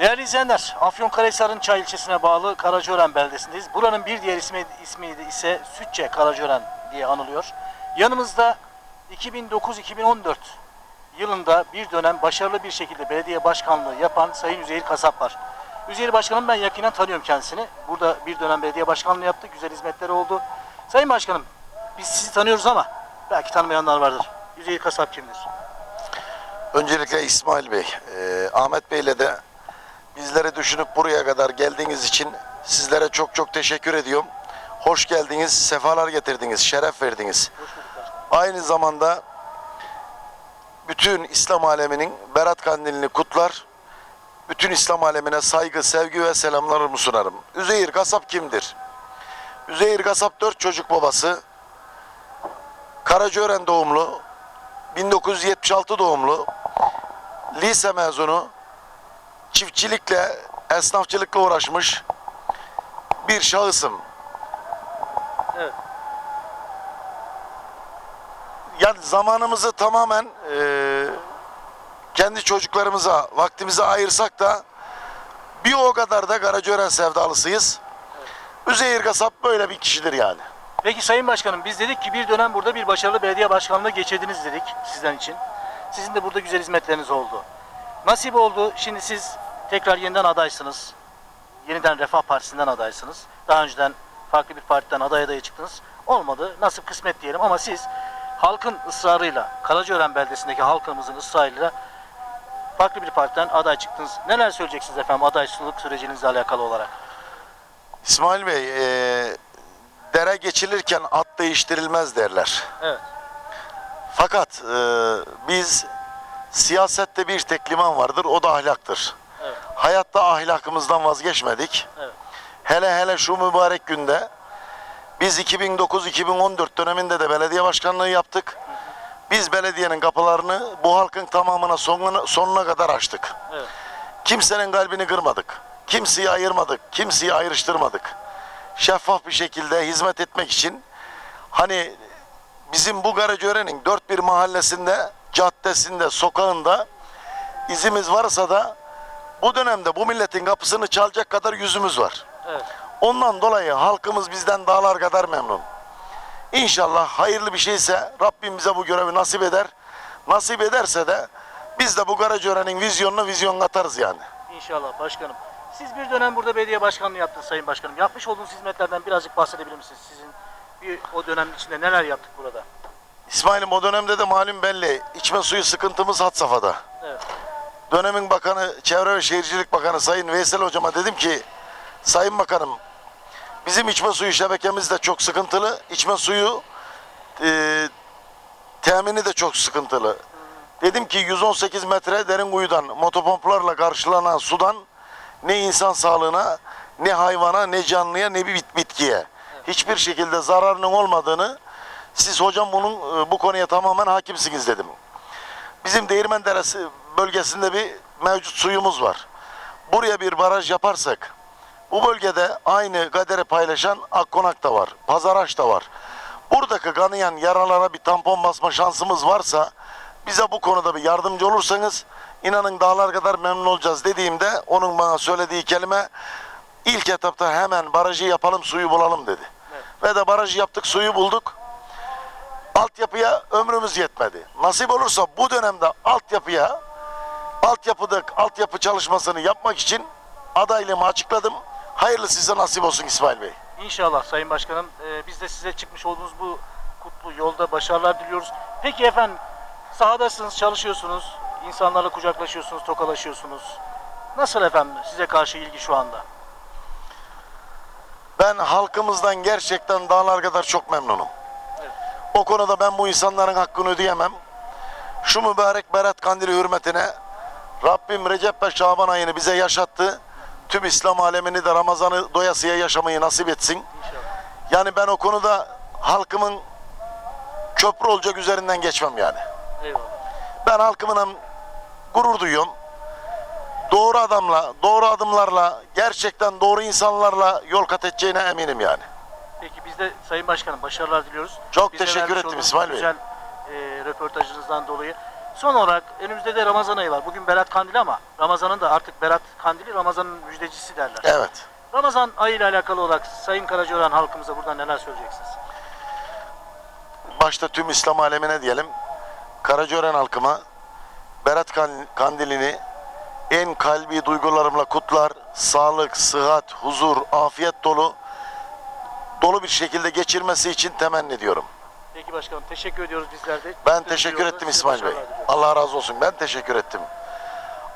Değerli izleyenler, Afyonkarahisar'ın Çay ilçesine bağlı Karacaören beldesindeyiz. Buranın bir diğer ismi, ismi ise Sütçe Karacaören diye anılıyor. Yanımızda 2009-2014 yılında bir dönem başarılı bir şekilde belediye başkanlığı yapan Sayın Üzeyir Kasap var. Üzeyir Başkanım ben yakinen tanıyorum kendisini. Burada bir dönem belediye başkanlığı yaptı, güzel hizmetleri oldu. Sayın Başkanım, biz sizi tanıyoruz ama belki tanımayanlar vardır. Üzeyir Kasap kimdir? Öncelikle İsmail Bey, e, Ahmet Bey'le de bizleri düşünüp buraya kadar geldiğiniz için sizlere çok çok teşekkür ediyorum. Hoş geldiniz, sefalar getirdiniz, şeref verdiniz. Aynı zamanda bütün İslam aleminin Berat Kandilini kutlar. Bütün İslam alemine saygı, sevgi ve selamlarımı sunarım. Üzeyir Kasap kimdir? Üzeyir Kasap dört çocuk babası. Karacaören doğumlu. 1976 doğumlu. Lise mezunu. Çiftçilikle, esnafçılıkla uğraşmış bir şahısım. Evet. yani zamanımızı tamamen eee, kendi çocuklarımıza, vaktimize ayırsak da bir o kadar da Karacaören sevdalısıyız. Üzeyir Kasap böyle bir kişidir yani. Peki Sayın Başkanım biz dedik ki bir dönem burada bir başarılı belediye başkanlığı geçirdiniz dedik sizden için. Sizin de burada güzel hizmetleriniz oldu. Nasip oldu. Şimdi siz tekrar yeniden adaysınız. Yeniden Refah Partisi'nden adaysınız. Daha önceden farklı bir partiden aday adayı çıktınız. Olmadı. Nasip kısmet diyelim ama siz halkın ısrarıyla, Karacaören beldesindeki halkımızın ısrarıyla farklı bir partiden aday çıktınız. Neler söyleyeceksiniz efendim adaylık sürecinizle alakalı olarak? İsmail Bey, eee, dere geçilirken at değiştirilmez derler. Evet. Fakat eee, biz siyasette bir tek liman vardır, o da ahlaktır. Hayatta ahlakımızdan vazgeçmedik. Evet. Hele hele şu mübarek günde biz 2009-2014 döneminde de belediye başkanlığı yaptık. Biz belediyenin kapılarını bu halkın tamamına sonuna, sonuna kadar açtık. Evet. Kimsenin kalbini kırmadık. Kimseyi ayırmadık. Kimseyi ayrıştırmadık. Şeffaf bir şekilde hizmet etmek için hani bizim bu Karacaören'in dört bir mahallesinde, caddesinde, sokağında izimiz varsa da bu dönemde bu milletin kapısını çalacak kadar yüzümüz var. Evet. Ondan dolayı halkımız bizden dağlar kadar memnun. İnşallah hayırlı bir şeyse Rabbim bize bu görevi nasip eder. Nasip ederse de biz de bu Karacaören'in vizyonuna vizyon katarız yani. İnşallah başkanım. Siz bir dönem burada belediye başkanlığı yaptınız Sayın Başkanım. Yapmış olduğunuz hizmetlerden birazcık bahsedebilir misiniz? Sizin bir o dönem içinde neler yaptık burada? İsmail'im o dönemde de malum belli. İçme suyu sıkıntımız had safhada. Dönemin bakanı, Çevre ve Şehircilik Bakanı Sayın Veysel Hocama dedim ki Sayın Bakanım bizim içme suyu şebekemiz de çok sıkıntılı. İçme suyu e, temini de çok sıkıntılı. Dedim ki 118 metre derin kuyudan motopomplarla karşılanan sudan ne insan sağlığına ne hayvana ne canlıya ne bir bit- bitkiye hiçbir şekilde zararının olmadığını siz hocam bunun e, bu konuya tamamen hakimsiniz dedim. Bizim Değirmen Deresi bölgesinde bir mevcut suyumuz var. Buraya bir baraj yaparsak bu bölgede aynı kaderi paylaşan Akkonak da var, Pazaraş da var. Buradaki kanayan yaralara bir tampon basma şansımız varsa bize bu konuda bir yardımcı olursanız inanın dağlar kadar memnun olacağız dediğimde onun bana söylediği kelime ilk etapta hemen barajı yapalım suyu bulalım dedi. Evet. Ve de barajı yaptık suyu bulduk. Altyapıya ömrümüz yetmedi. Nasip olursa bu dönemde altyapıya altyapıda altyapı çalışmasını yapmak için adaylığımı açıkladım. Hayırlı size nasip olsun İsmail Bey. İnşallah Sayın Başkanım. Ee, biz de size çıkmış olduğunuz bu kutlu yolda başarılar diliyoruz. Peki efendim sahadasınız, çalışıyorsunuz. insanlarla kucaklaşıyorsunuz, tokalaşıyorsunuz. Nasıl efendim size karşı ilgi şu anda? Ben halkımızdan gerçekten dağlar kadar çok memnunum. Evet. O konuda ben bu insanların hakkını ödeyemem. Şu mübarek Berat Kandili hürmetine Rabbim Recep ve Şaban ayını bize yaşattı. Tüm İslam alemini de Ramazan'ı doyasıya yaşamayı nasip etsin. Yani ben o konuda halkımın köprü olacak üzerinden geçmem yani. Eyvallah. Ben halkımla gurur duyuyorum. Doğru adamla, doğru adımlarla, gerçekten doğru insanlarla yol kat edeceğine eminim yani. Peki biz de Sayın Başkanım başarılar diliyoruz. Çok Bize teşekkür vermiş ettim olduğunuz İsmail Bey. Güzel e, röportajınızdan dolayı. Son olarak önümüzde de Ramazan ayı var. Bugün Berat Kandili ama Ramazan'ın da artık Berat Kandili Ramazan'ın müjdecisi derler. Evet. Ramazan ayı ile alakalı olarak Sayın Karacaören halkımıza buradan neler söyleyeceksiniz? Başta tüm İslam alemine diyelim. Karacaören halkıma Berat Kan- Kandilini en kalbi duygularımla kutlar. Sağlık, sıhhat, huzur, afiyet dolu dolu bir şekilde geçirmesi için temenni ediyorum. Peki başkanım teşekkür ediyoruz bizler de. Ben teşekkür ettim İsmail Bey. Allah razı olsun. Ben teşekkür ettim.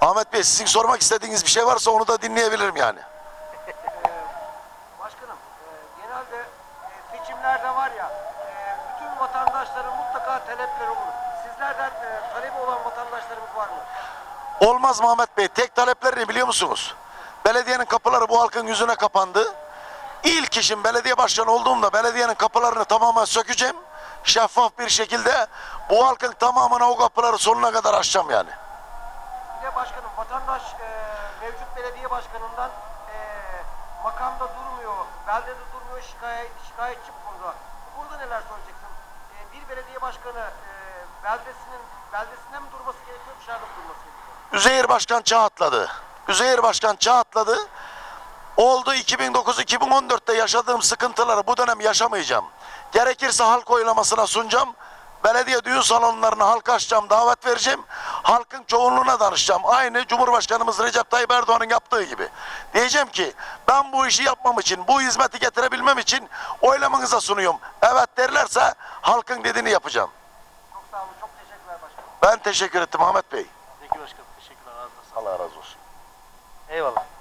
Ahmet Bey sizin sormak istediğiniz bir şey varsa onu da dinleyebilirim yani. Başkanım, e, genelde e, seçimlerde var ya, e, bütün vatandaşların mutlaka talepleri olur. Sizlerden e, talebi olan vatandaşlarımız var mı? Olmaz Mehmet Bey. Tek taleplerini biliyor musunuz? Belediyenin kapıları bu halkın yüzüne kapandı. İlk işim belediye başkanı olduğumda belediyenin kapılarını tamamen sökeceğim. Şeffaf bir şekilde bu halkın tamamına o kapıları sonuna kadar açacağım yani. De başkanım, vatandaş e, mevcut belediye başkanından e, makamda durmuyor, beldede durmuyor, şikayet, şikayetçi bu konuda. Burada neler söyleyeceksin? E, bir belediye başkanı e, beldesinin beldesinde mi durması gerekiyor, dışarıda mı durması gerekiyor? Üzeyir Başkan çağ atladı. Üzeyir Başkan çağ atladı. Oldu 2009-2014'te yaşadığım sıkıntıları bu dönem yaşamayacağım. Gerekirse halk oylamasına sunacağım. Belediye düğün salonlarına halka açacağım, davet vereceğim. Halkın çoğunluğuna danışacağım. Aynı Cumhurbaşkanımız Recep Tayyip Erdoğan'ın yaptığı gibi. Diyeceğim ki ben bu işi yapmam için, bu hizmeti getirebilmem için oylamanıza sunuyorum. Evet derlerse halkın dediğini yapacağım. Çok sağ olun, çok teşekkürler başkanım. Ben teşekkür ettim Ahmet Bey. Peki başkanım teşekkürler. Allah razı olsun. Eyvallah.